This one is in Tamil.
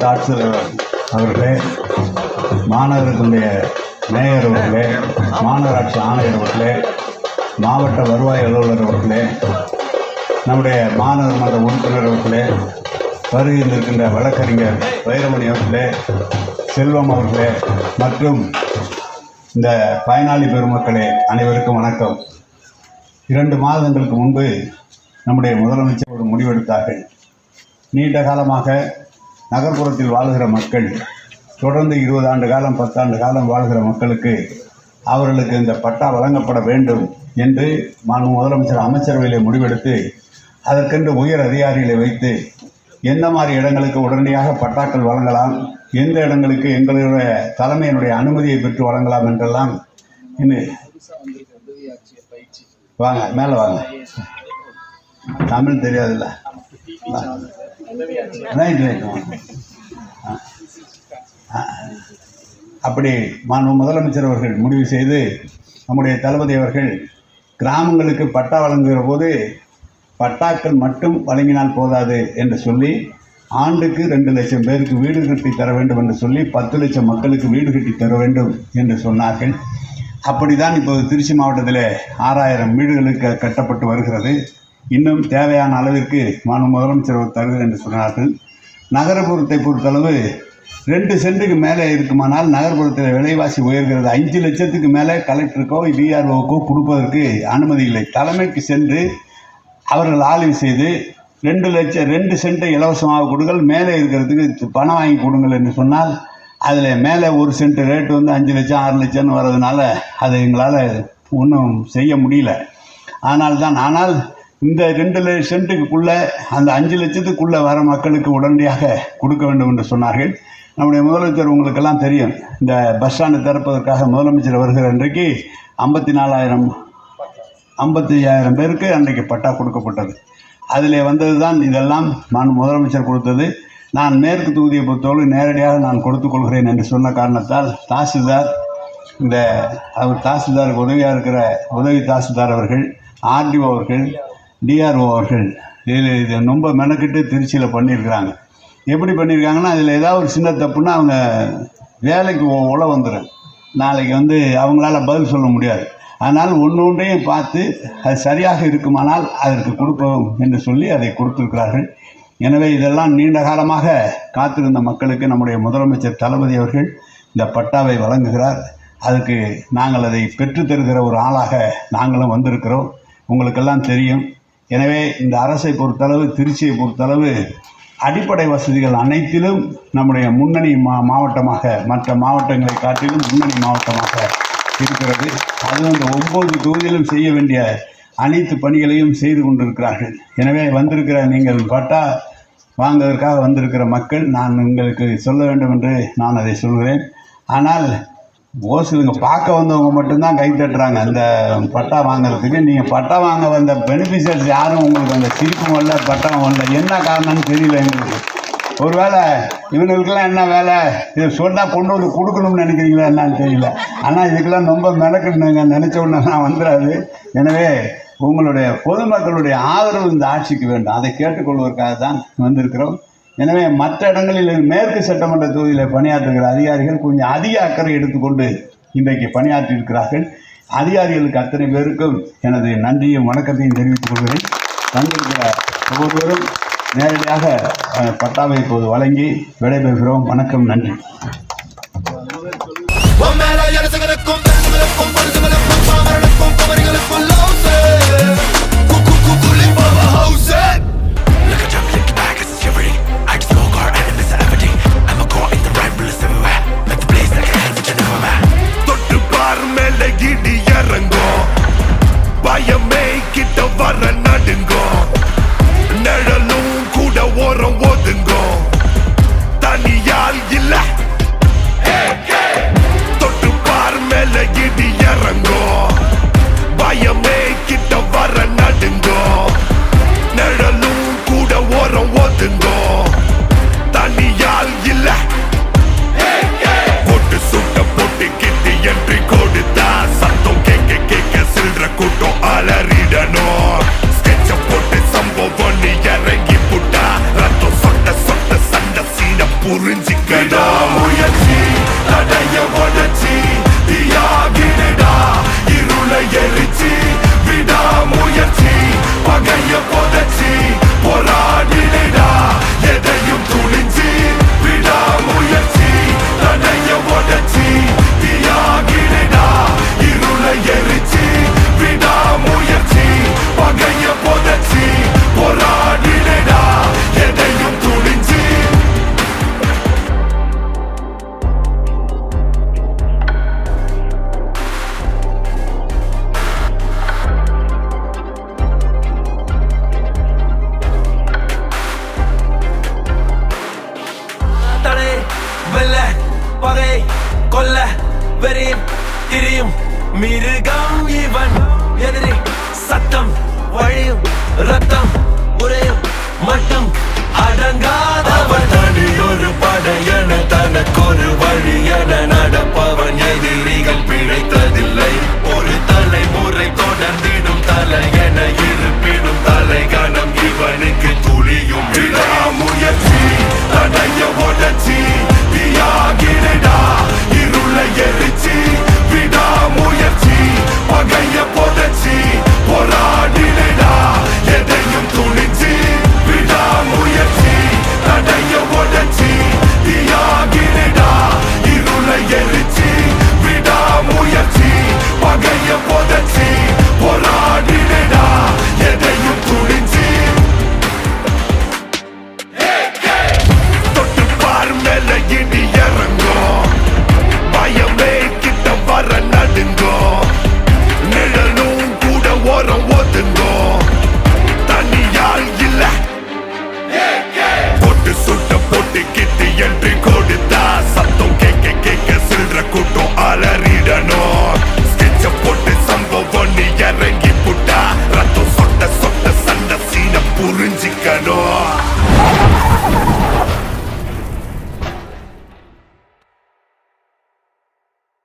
மாவட்ட அவர்களே மாநகரத்தினுடைய மேயர் அவர்களே மாநகராட்சி ஆணையர் அவர்களே மாவட்ட வருவாய் அலுவலர் அவர்களே நம்முடைய மாநகர் மன்ற உறுப்பினர் அவர்களே வருகை நிற்கின்ற வழக்கறிஞர் வைரமணி அவர்களே செல்வம் அவர்களே மற்றும் இந்த பயனாளி பெருமக்களே அனைவருக்கும் வணக்கம். இரண்டு மாதங்களுக்கு முன்பு நம்முடைய முதலமைச்சர் ஒரு முடிவெடுத்தார்கள். நீண்ட காலமாக நகர்ப்புறத்தில் வாழ்கிற மக்கள் தொடர்ந்து இருபது ஆண்டு காலம் பத்தாண்டு காலம் வாழ்கிற மக்களுக்கு அவர்களுக்கு இந்த பட்டா வழங்கப்பட வேண்டும் என்று மாண்பு முதலமைச்சர் அமைச்சரவையில் முடிவெடுத்து அதற்கென்று உயர் அதிகாரிகளை வைத்து எந்த மாதிரி இடங்களுக்கு உடனடியாக பட்டாக்கள் வழங்கலாம் எந்த இடங்களுக்கு எங்களுடைய தலைமையினுடைய அனுமதியை பெற்று வழங்கலாம் என்றெல்லாம் இன்னும் வாங்க மேலே வாங்க. தமிழ் தெரியாதுல்ல. ரைட் ரைட் அப்படி மாண்பு முதலமைச்சர் அவர்கள் முடிவு செய்து நம்முடைய தளபதி அவர்கள் கிராமங்களுக்கு பட்டா வழங்குகிற போது பட்டாக்கள் மட்டும் வழங்கினால் போதாது என்று சொல்லி ஆண்டுக்கு ரெண்டு லட்சம் பேருக்கு வீடு கட்டி தர வேண்டும் என்று சொல்லி பத்து லட்சம் மக்களுக்கு வீடு கட்டி தர வேண்டும் என்று சொன்னார்கள். அப்படிதான் இப்போது திருச்சி மாவட்டத்தில் ஆறாயிரம் வீடுகளுக்கு கட்டப்பட்டு வருகிறது. இன்னும் தேவையான அளவிற்கு மாநில முதலமைச்சர் தருவது தருகிறேன் என்று சொன்னார்கள். நகரப்புறத்தை பொறுத்தளவு ரெண்டு சென்ட்டுக்கு மேலே இருக்குமானால் நகர்ப்புறத்தில் விலைவாசி உயர்கிறது. அஞ்சு லட்சத்துக்கு மேலே கலெக்டருக்கோ டிஆர்ஓக்கோ கொடுப்பதற்கு அனுமதி இல்லை. தலைமைக்கு சென்று அவர்கள் ஆய்வு செய்து ரெண்டு லட்சம் ரெண்டு சென்ட்டை இலவசமாக கொடுங்கள் மேலே இருக்கிறதுக்கு பணம் வாங்கி கொடுங்கள் என்று சொன்னால் அதில் மேலே ஒரு சென்ட் ரேட்டு வந்து அஞ்சு லட்சம் ஆறு லட்சம்னு வர்றதுனால அதை எங்களால் ஒன்றும் செய்ய முடியல. ஆனால் தான் ஆனால் இந்த ரெண்டு ல- சென்ட்டுக்குள்ளே அந்த அஞ்சு லட்சத்துக்குள்ளே வர மக்களுக்கு உடனடியாக கொடுக்க வேண்டும் என்று சொன்னார்கள். நம்முடைய முதலமைச்சர் உங்களுக்கெல்லாம் தெரியும். இந்த பஸ் ஸ்டாண்டு திறப்பதற்காக முதலமைச்சர் வருகிற அன்றைக்கு ஐம்பத்தி நாலாயிரம் ஐம்பத்தி ஐயாயிரம் பேருக்கு அன்றைக்கு பட்டா கொடுக்கப்பட்டது. அதில் வந்தது தான் இதெல்லாம் நான் முதலமைச்சர் கொடுத்தது. நான் மேற்கு தொகுதியை பொறுத்தவரை நேரடியாக நான் கொடுத்து கொள்கிறேன் என்று சொன்ன காரணத்தால் தாசில்தார் இந்த அவர் தாசில்தாருக்கு உதவியாக இருக்கிற உதவி தாசில்தார் அவர்கள் ஆர்டிஓ அவர்கள் டிஆர்ஓ அவர்கள் இதில் இது ரொம்ப மெனக்கிட்டு திருச்சியில் பண்ணியிருக்கிறாங்க. எப்படி பண்ணியிருக்காங்கன்னா அதில் ஏதாவது ஒரு சின்ன தப்புன்னா அவங்க வேலைக்கு உ- வந்துடும் நாளைக்கு வந்து அவங்களால பதில் சொல்ல முடியாது. அதனால் ஒன்று ஒன்றையும் பார்த்து அது சரியாக இருக்குமானால் அதற்கு கொடுப்போம் என்று சொல்லி அதை கொடுத்திருக்கிறார்கள். எனவே இதெல்லாம் நீண்ட காலமாக காத்திருந்த மக்களுக்கு நம்முடைய முதலமைச்சர் தளபதி அவர்கள் இந்த பட்டாவை வழங்குகிறார். அதுக்கு நாங்கள் அதை பெற்றுத்தருகிற ஒரு ஆளாக நாங்களும் வந்திருக்கிறோம். உங்களுக்கெல்லாம் தெரியும். எனவே இந்த அரசை பொறுத்தளவு திருச்சியை பொறுத்தளவு அடிப்படை வசதிகள் அனைத்திலும் நம்முடைய முன்னணி மா மாவட்டமாக மற்ற மாவட்டங்களை காட்டிலும் முன்னணி மாவட்டமாக இருக்கிறது. அதுவும் இந்த ஒவ்வொரு தொகுதியிலும் செய்ய வேண்டிய அனைத்து பணிகளையும் செய்து கொண்டிருக்கிறார்கள். எனவே வந்திருக்கிற நீங்கள் பட்டா வாங்குவதற்காக வந்திருக்கிற மக்கள் நான் உங்களுக்கு சொல்ல வேண்டும் என்று நான் அதை சொல்கிறேன். ஆனால் ஓசுலுங்க பார்க்க வந்தவங்க மட்டும்தான் கை தட்டுறாங்க. அந்த பட்டா வாங்குறதுக்கு நீங்கள் பட்டா வாங்க வந்த பெனிஃபிஷியர்ஸ் யாரும் உங்களுக்கு அந்த சிரிப்பு வரல பட்டம் வரல என்ன காரணம்னு தெரியல எங்களுக்கு. ஒரு வேளை இவங்களுக்கெல்லாம் என்ன வேலை? இது சொன்னால் கொண்டு வந்து கொடுக்கணும்னு நினைக்கிறீங்களா என்னன்னு தெரியல. ஆனால் இதுக்கெல்லாம் ரொம்ப மெனக்கணுங்க நினச்ச உடனே வந்துடாது எனவே உங்களுடைய பொதுமக்களுடைய ஆதரவு இந்த ஆட்சிக்கு வேண்டும். அதை கேட்டுக்கொள்வதற்காக தான் வந்திருக்கிறோம். எனவே மற்ற இடங்களில் மேற்கு சட்டமன்ற தொகுதியில் பணியாற்றுகிற அதிகாரிகள் கொஞ்சம் அதிக அக்கறை எடுத்துக்கொண்டு இன்றைக்கு பணியாற்றி இருக்கிறார்கள் அதிகாரிகளுக்கு அத்தனை பேருக்கும் எனது நன்றியும் வணக்கத்தையும் தெரிவித்துக் கொள்கிறேன். வந்திருக்கிற ஒவ்வொருவரும் நேரடியாக பட்டாவை இப்போது வழங்கி விடைபெறுகிறோம். வணக்கம் நன்றி. உன் மேல பாமரனுக்கும் வெல்ல பகை கொல்ல வெறியும் திரியும் மிருகம் இவன். எதிரி சத்தம் வழியும் ரத்தம் உரையும் மட்டும் அடங்காதவன். தனி ஒரு படையன தனக்கு ஒரு வழி because